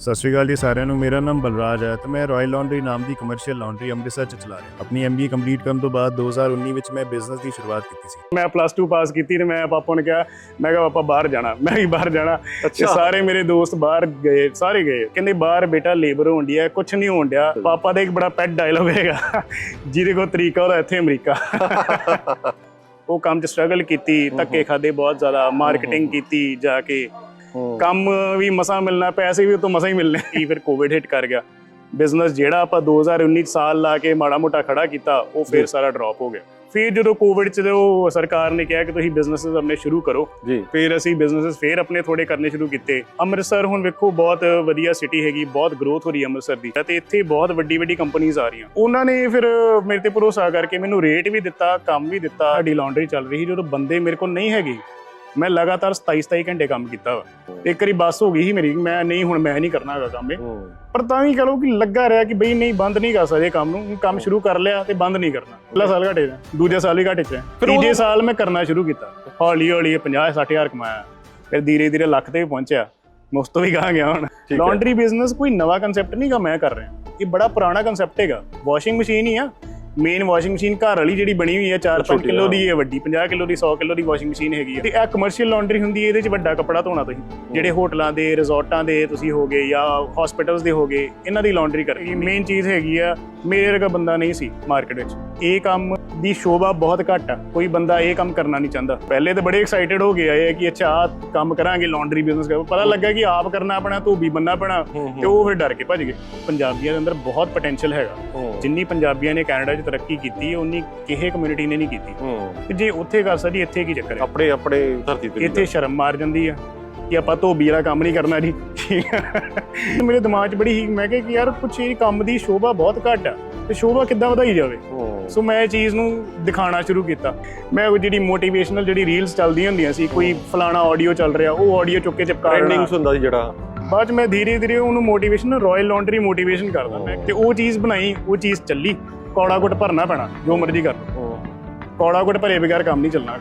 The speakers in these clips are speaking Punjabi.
ਸਤਿ ਸ਼੍ਰੀ ਅਕਾਲ ਜੀ ਸਾਰਿਆਂ ਨੂੰ। ਮੇਰਾ ਨਾਮ ਬਲਰਾਜ ਹੈ ਤੇ ਮੈਂ ਰਾਇਲ ਲਾਂਡਰੀ ਨਾਮ ਦੀ ਕਮਰਸ਼ੀਅਲ ਲਾਂਡਰੀ ਅੰਮ੍ਰਿਤਸਰ ਚ ਚਲਾ ਰਿਹਾ। ਆਪਣੀ ਐਮਬੀਏ ਕੰਪਲੀਟ ਕਰਨ ਤੋਂ ਬਾਅਦ 2019 ਵਿੱਚ ਮੈਂ ਬਿਜ਼ਨਸ ਦੀ ਸ਼ੁਰੂਆਤ ਕੀਤੀ ਸੀ। ਮੈਂ ਪਲੱਸ 2 ਪਾਸ ਕੀਤੀ ਤੇ ਮੈਂ ਪਾਪਾ ਨੂੰ ਕਿਹਾ ਮੈਂ ਕਿਹਾ ਪਾਪਾ ਬਾਹਰ ਜਾਣਾ। ਮੈਂ ਵੀ ਬਾਹਰ ਜਾਣਾ। ਤੇ ਸਾਰੇ ਮੇਰੇ ਦੋਸਤ ਬਾਹਰ ਗਏ ਸਾਰੇ ਗਏ। ਕਹਿੰਦੇ ਬਾਹਰ ਬੇਟਾ ਲੇਬਰ ਹੋਣ ਡਿਆ ਕੁਝ ਨਹੀਂ ਹੋਣ ਡਿਆ। ਪਾਪਾ ਦਾ ਇੱਕ ਬੜਾ ਪੈਟ ਡਾਇਲੋਗ ਹੈਗਾ। ਜਿਹਦੇ ਕੋਲ ਤਰੀਕਾ ਉਹਦਾ ਇੱਥੇ ਅਮਰੀਕਾ। ਉਹ ਕੰਮ 'ਚ ਸਟਰਗਲ ਕੀਤੀ ਧੱਕੇ ਖਾਦੇ ਬਹੁਤ ਜ਼ਿਆਦਾ ਮਾਰਕੀਟਿੰਗ ਕੀਤੀ ਜਾ ਕੇ। ਕੰਮ ਵੀ ਮਸਾ ਮਿਲਣਾ ਪੈਸੇ ਵੀ ਉਤੋਂ ਮਸਾ ਹੀ ਮਿਲਨੇ ਕੀ ਫਿਰ ਕੋਵਿਡ ਹਿੱਟ ਕਰ ਗਿਆ? ਬਿਜ਼ਨਸ ਜਿਹੜਾ ਆਪਾਂ 2019 ਸਾਲ ਲਾ ਕੇ ਮਾੜਾ ਮੋਟਾ ਖੜਾ ਕੀਤਾ ਉਹ ਫਿਰ ਸਾਰਾ ਡ੍ਰੌਪ ਹੋ ਗਿਆ। ਫਿਰ ਜਦੋਂ ਕੋਵਿਡ ਚ ਉਹ ਸਰਕਾਰ ਨੇ ਕਿਹਾ ਕਿ ਤੁਸੀਂ ਬਿਜ਼ਨੈਸਸ ਆਪਣੇ ਸ਼ੁਰੂ ਕਰੋ। ਫਿਰ ਅਸੀਂ ਬਿਜ਼ਨੈਸਸ ਫੇਰ ਆਪਣੇ ਥੋੜੇ ਕਰਨੇ ਸ਼ੁਰੂ ਕੀਤੇ। ਅੰਮ੍ਰਿਤਸਰ ਹੁਣ ਵੇਖੋ ਬਹੁਤ ਵਧੀਆ ਸਿਟੀ ਹੈਗੀ ਬਹੁਤ ਗਰੋਥ ਹੋ ਰਹੀ ਹੈ ਅੰਮ੍ਰਿਤਸਰ ਦੀ। ਤੇ ਇੱਥੇ ਬਹੁਤ ਵੱਡੀ ਵੱਡੀ ਕੰਪਨੀਆਂ ਆ ਰਹੀਆਂ। ਉਹਨਾਂ ਨੇ ਫਿਰ ਮੇਰੇ ਤੇ ਭਰੋਸਾ ਕਰਕੇ ਮੈਨੂੰ ਰੇਟ ਵੀ ਦਿੱਤਾ ਕੰਮ ਵੀ ਦਿੱਤਾ ਸਾਡੀ ਲਾਂਡਰੀ ਚੱਲ ਰਹੀ ਸੀ। ਜਦੋਂ ਬੰਦੇ ਮੇਰੇ ਕੋਲ ਨਹੀਂ ਹੈਗੇ ਮੈਂ ਲਗਾਤਾਰ 27 27 ਘੰਟੇ ਕੰਮ ਕੀਤਾ ਵਾ ਇੱਕ ਵਾਰੀ ਬੱਸ ਹੋ ਗਈ ਸੀ ਮੇਰੀ ਮੈਂ ਨਹੀਂ ਹੁਣ ਮੈਂ ਨਹੀਂ ਕਰਨਾ ਹੈਗਾ ਕੰਮ ਇਹ ਪਰ ਤਾਂ ਵੀ ਕਹੋ ਕਿ ਲੱਗਾ ਰਿਹਾ ਕਿ ਬਈ ਨਹੀਂ ਬੰਦ ਨਹੀਂ ਕਰ ਸਕਦੇ ਕੰਮ ਨੂੰ ਹੁਣ ਕੰਮ ਸ਼ੁਰੂ ਕਰ ਲਿਆ ਤੇ ਬੰਦ ਨਹੀਂ ਕਰਨਾ ਪਹਿਲਾ ਸਾਲ ਘਾਟੇ ਦਾ ਦੂਜੇ ਸਾਲ ਵੀ ਘਾਟੇ ਚ ਹੈ। ਫਿਰ ਤੀਜੇ ਉਦੋਂ- ਸਾਲ ਮੈਂ ਕਰਨਾ ਸ਼ੁਰੂ ਕੀਤਾ ਹੌਲੀ ਹੌਲੀ 50 60000 ਕਮਾਇਆ ਫਿਰ ਧੀਰੇ ਧੀਰੇ ਲੱਖ ਤੇ ਵੀ ਪਹੁੰਚਿਆ ਮੁਫਤ ਤੋਂ ਵੀ ਕਹਾਂ ਗਿਆ ਹੁਣ ਹੈ। ਲਾਂਡਰੀ ਬਿਜ਼ਨਸ ਕੋਈ ਨਵਾਂ ਕਨਸੈਪਟ ਨਹੀਂ ਗਾ ਮੈਂ ਕਰ ਰਿਹਾ ਇਹ ਬੜਾ ਪੁਰਾਣਾ ਕਨਸੈਪਟ ਹੈਗਾ ਵਾਸ਼ਿੰਗ ਮਸ਼ੀਨ ਹੀ ਆ ਮੇਨ ਵਾਸ਼ਿੰਗ ਮਸ਼ੀਨ ਘਰ ਵਾਲੀ ਜਿਹੜੀ ਬਣੀ ਹੋਈ ਹੈ 4-5 ਛੋਟੀ, ਕਿਲੋ ਹਾਂ। ਦੀ ਹੈ ਵੱਡੀ 50 ਕਿਲੋ ਦੀ 100 ਕਿਲੋ ਦੀ ਵਾਸ਼ਿੰਗ ਮਸ਼ੀਨ ਹੈਗੀ ਹੈ। ਤੇ ਇਹ ਕਮਰਸ਼ੀਅਲ ਲਾਂਡਰੀ ਹੁੰਦੀ ਹੈ ਇਹਦੇ 'ਚ ਵੱਡਾ ਕੱਪੜਾ ਧੋਣਾ ਤੁਸੀਂ। ਜਿਹੜੇ ਹੋਟਲਾਂ ਦੇ ਰਿਜ਼ੋਰਟਾਂ ਦੇ ਤੁਸੀਂ ਹੋਗੇ ਜਾਂ ਹਸਪੀਟਲਸ ਦੇ ਹੋਗੇ ਇਹਨਾਂ ਦੀ ਲਾਂਡਰੀ ਕਰ। ਮੇਨ ਚੀਜ਼ ਹੈਗੀ ਆ ਮੇਰੇ ਵਰਗਾ ਬੰਦਾ ਨਹੀਂ ਸੀ ਮਾਰਕੀਟ ਵਿੱਚ। ਇਹ ਕੰਮ ਦੀ ਸ਼ੋਭਾ ਬਹੁਤ ਘੱਟ ਆ। ਕੋਈ ਬੰਦਾ ਇਹ ਕੰਮ ਕਰਨਾ ਨਹੀਂ ਚਾਹੁੰਦਾ। ਪਹਿਲੇ ਤਾਂ ਬੜੇ ਐਕਸਾਈਟਡ ਹੋ ਗਏ ਆਏ ਕਿ ਅੱਛਾ ਆਹ ਕੰਮ ਕਰਾਂਗੇ ਲਾਂਡਰੀ ਬਿਜ਼ਨਸ ਕਰ ਪਤਾ ਲੱਗਾ ਕਿ ਆਪ ਕਰਨਾ ਆਪਣਾ ਧੋਬੀ ਬੰਨਾ ਪੈਣਾ ਤੇ ਉਹ ਫਿਰ ਡਰ ਕੇ ਭੱਜ ਗਏ। ਪੰਜਾਬੀਆਂ ਦੇ ਅੰਦਰ ਬਹੁਤ ਪੋਟੈਂਸ਼ੀਅਲ ਹੈਗਾ। ਜਿੰਨੀ ਪੰਜਾਬੀਆਂ ਨੇ ਕੈਨੇਡਾ 'ਚ ਤਰੱਕੀ ਕੀਤੀ ਹੈ ਉਨੀ ਕਿਸੇ ਕਮਿਊਨਿਟੀ ਨੇ ਨਹੀਂ ਕੀਤੀ। ਤੇ ਜੇ ਉੱਥੇ ਕਰ ਸਕਦੀ ਇੱਥੇ ਕੀ ਚੱਕਰ ਹੈ? ਆਪਣੇ ਆਪਣੇ ਧਰਤੀ ਤੇ ਇੱਥੇ ਸ਼ਰਮ ਮਾਰ ਜਾਂਦੀ ਆ ਕਿ ਆਪਾਂ ਧੋਬੀ ਵਾਲਾ ਕੰਮ ਨਹੀਂ ਕਰਨਾ ਜੀ। ਮੇਰੇ ਦਿਮਾਗ 'ਚ ਬੜੀ ਹੀ ਮੈਂ ਕਿਹਾ ਕਿ ਯਾਰ ਕੁਛ ਇਹ ਕੰਮ ਦੀ ਸ਼ੋਭਾ ਬਹੁਤ ਘੱਟ ਆ। ਤੇ ਸ਼ੋਭਾ ਕਿੱਦਾਂ ਵਧਾਈ ਜਾਵੇ। ਸੋ ਮੈਂ ਇਹ ਚੀਜ਼ ਨੂੰ ਦਿਖਾਉਣਾ ਸ਼ੁਰੂ ਕੀਤਾ। ਮੈਂ ਉਹ ਜਿਹੜੀ ਮੋਟੀਵੇਸ਼ਨਲ ਜਿਹੜੀ ਰੀਲਸ ਚੱਲਦੀਆਂ ਹੁੰਦੀਆਂ ਸੀ ਕੋਈ ਫਲਾਣਾ ਆਡੀਓ ਚੱਲ ਰਿਹਾ ਉਹ ਆਡੀਓ ਚੁੱਕ ਕੇ ਚਿਪਕਾ ਦੇਣਾ ਟ੍ਰੈਂਡਿੰਗਸ ਹੁੰਦਾ ਸੀ ਜਿਹੜਾ। ਬਾਅਦ ਮੈਂ ਧੀਰੇ ਧੀਰੇ ਉਹਨੂੰ ਮੋਟੀਵੇਸ਼ਨ ਰਾਇਲ ਲਾਂਡਰੀ ਮੋਟੀਵੇਸ਼ਨ ਕਰਦਾ ਮੈਂ। ਤੇ ਉਹ ਚੀਜ਼ ਬਣਾਈ ਉਹ ਚੀਜ਼ ਚੱਲੀ। ਕੌੜਾ ਗੁੱਟ ਭਰਨਾ ਪੈਣਾ ਜੋ ਮਰਜ਼ੀ ਕਰ। ਕੌੜਾ ਗੁੱਟ ਭਰੇ ਬਗੈਰ ਕੰਮ ਨਹੀਂ ਚੱਲਣਾ।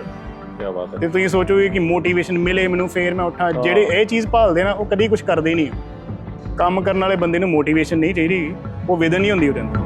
ਕੀ ਬਾਤ ਹੈ। ਤੇ ਤੁਸੀਂ ਸੋਚੋਗੇ ਕਿ ਮੋਟੀਵੇਸ਼ਨ ਮਿਲੇ ਮੈਨੂੰ ਫੇਰ ਮੈਂ ਉੱਠਾਂ। ਜਿਹੜੇ ਇਹ ਚੀਜ਼ ਭਾਲਦੇ ਨਾ ਉਹ ਕਦੀ ਕੁਝ ਕਰਦੇ ਨਹੀਂ। ਕੰਮ ਕਰਨ ਵਾਲੇ ਬੰਦੇ ਨੂੰ ਮੋਟੀਵੇਸ਼ਨ ਨਹੀਂ ਚਾਹੀਦੀ। ਉਹ ਵਿਦਨ ਨਹੀਂ ਹੁੰਦੀ ਉਹਦੇ ਅੰਦਰ।